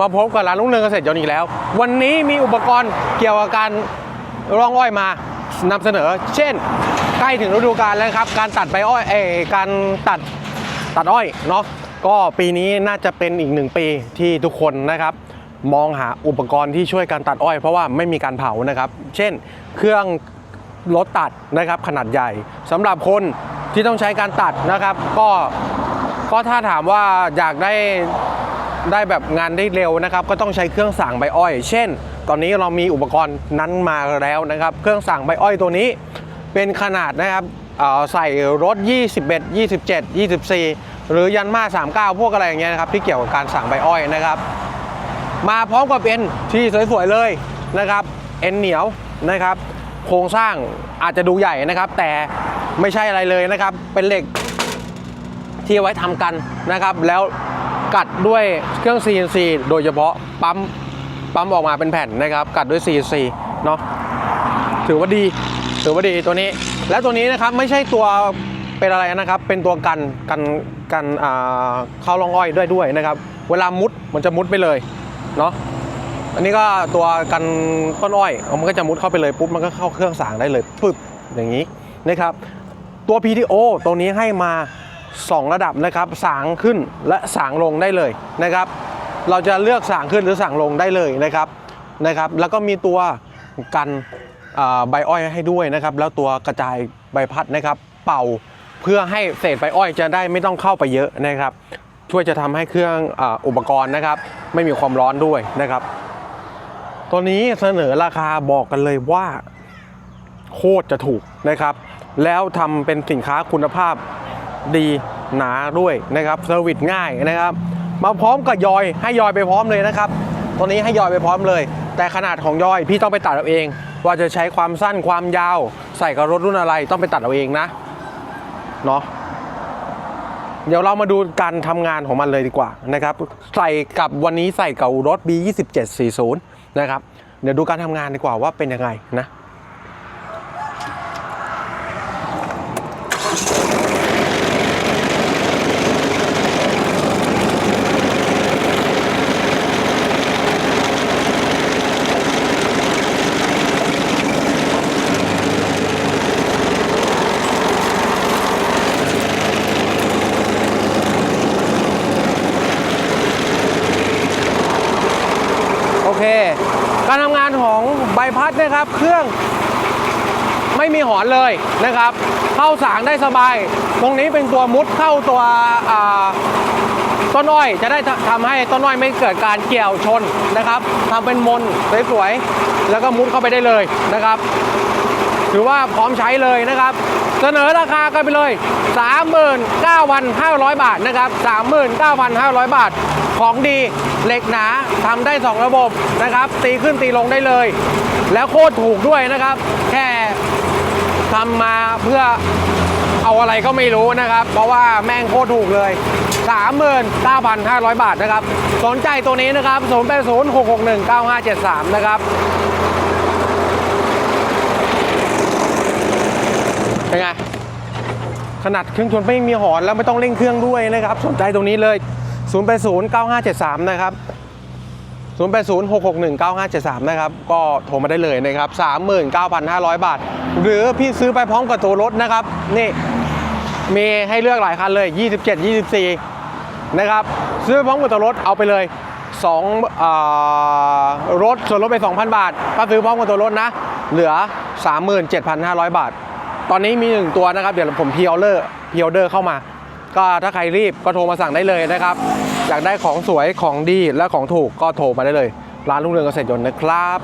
มาพบกับร้านลุงเรืองเกษตรยนต์อีกแล้ว วันนี้มีอุปกรณ์เกี่ยวกับการร่องอ้อยมานำเสนอ เช่น ใกล้ถึงฤดูกาลแล้วครับ การตัดใบอ้อยเอการตัดตัดอ้อยเนาะก็ปีนี้น่าจะเป็นอีกหนึ่งปีที่ทุกคนนะครับ มองหาอุปกรณ์ที่ช่วยการตัดอ้อย เพราะว่าไม่มีการเผานะครับ เช่น เครื่องรถตัดนะครับขนาดใหญ่สำหรับคนที่ต้องใช้การตัดนะครับ ก็ก็ถ้าถามว่าอยากได้ ได้แบบงานได้เร็วนะครับ ก็ต้องใช้เครื่องสั่งใบอ้อย เช่น ตอนนี้เรามีอุปกรณ์นั้นมาแล้วนะครับ เครื่องสั่งใบอ้อยตัวนี้ เป็นขนาดนะครับใส่รถ 21 27 24 หรือยันมา 39 พวกอะไรอย่างเงี้ยนะครับที่เกี่ยวกับการสั่งใบอ้อยนะครับ มาพร้อมกับเอ็นที่สวยๆเลยนะครับเอ็นเหนียวนะครับ โครงสร้างอาจจะดูใหญ่นะครับ แต่ไม่ใช่อะไรเลยนะครับ เป็นเหล็กที่เอาไว้ทำกันนะครับ แล้ว กัดด้วยเครื่อง CNC โดยเฉพาะปั๊มปั๊มออกมาเป็นแผ่นนะครับ กัดด้วย CNC เนาะถือว่าดีถือว่าดีตัวนี้ และตัวนี้นะครับไม่ใช่ตัวเป็นอะไรนะครับ เป็นตัวกันกันกันอ่าเข้ารองอ้อยด้วยด้วยนะครับ เวลามุดมันจะมุดไปเลยเนาะอันนี้ก็ตัวกันต้นอ้อยมันก็จะมุดเข้าไปเลยปุ๊บมันก็เข้าเครื่องสางได้เลยปึ๊บอย่างนี้นะครับ ตัว PTO ตัวนี้ให้มา 2 ระดับนะครับสางขึ้นและสางลงได้เลยนะครับ เราจะเลือกสางขึ้นหรือสางลงได้เลยนะครับนะครับ แล้วก็มีตัวกันใบอ้อยให้ด้วยนะครับ แล้วตัวกระจายใบพัดนะครับ เป่าเพื่อให้เศษใบอ้อยจะได้ไม่ต้องเข้าไปเยอะนะครับ ช่วยจะทำให้เครื่องอ,อุปกรณ์นะครับ ไม่มีความร้อนด้วยนะครับ ตัวนี้เสนอราคาบอกกันเลยว่าโคตรจะถูกนะครับ แล้วทำเป็นสินค้าคุณภาพ ดีหนาด้วยนะครับเซอร์วิสง่ายนะครับ มาพร้อมกับยอยให้ยอยไปพร้อมเลยนะครับตัวนี้ให้ยอยไปพร้อมเลย แต่ขนาดของยอยพี่ต้องไปตัดเอาเอง ว่าจะใช้ความสั้นความยาว ใส่กับรถรุ่นอะไรต้องไปตัดเอาเองนะเนาะเดี๋ยวเรามาดูการทำงานของมันเลยดีกว่านะครับใส่กับวันนี้ใส่กับรถ B2740 นะครับเดี๋ยวดูการทำงานดีกว่าว่าเป็นยังไงนะ เค การทำงานของใบพัดนะครับ เครื่องไม่มีหอนเลยนะครับ เข้าสางได้สบาย ตรงนี้เป็นตัวมุดเข้าตัวต้นอ้อยจะได้ทำให้ต้นอ้อยไม่เกิดการเกี่ยวชนนะครับทำเป็นมนสวยๆแล้วก็มุดเข้าไปได้เลยนะครับ ถือว่าพร้อมใช้เลยนะครับ เสนอราคากันไปเลย 39,500 บาทนะครับ 39,500 บาท ของดีเหล็กหนาทำได้ 2 ระบบนะครับ ตีขึ้นตีลงได้เลย แล้วโคตรถูกด้วยนะครับ แค่ทำมาเพื่อเอาอะไรก็ไม่รู้นะครับ เพราะว่าแม่งโคตรถูกเลย 39,500 บาทนะครับ สนใจตัวนี้นะครับ 0806619573 นะครับเป็นไง ขนาดเครื่องชนไม่มีหอนแล้วไม่ต้องเร่งเครื่องด้วยนะครับ สนใจตรงนี้เลย 0 8 0 9 5 7 3 นะครับ 0 8 0 6 6 1 9 5 7 3 นะครับ ก็โทรมาได้เลยนะครับ 39,500 บาท หรือพี่ซื้อไปพร้อมกับตัวรถนะครับ นี่มีให้เลือกหลายคันเลย 27 24 นะครับ ซื้อพร้อมกับตัวรถเอาไปเลย2อ่ารถส่วนลดไป 2,000 บาท ถ้าซื้อพร้อมกับตัวรถนะ เหลือ 37,500 บาท ตอนนี้มีหนึ่งตัวนะครับ เดี๋ยวผมพีออเดอร์พีออเดอร์เข้ามา ก็ถ้าใครรีบก็โทรมาสั่งได้เลยนะครับ อยากได้ของสวยของดีและของถูกก็โทรมาได้เลย ร้านลุงเรืองเกษตรยนต์นะครับ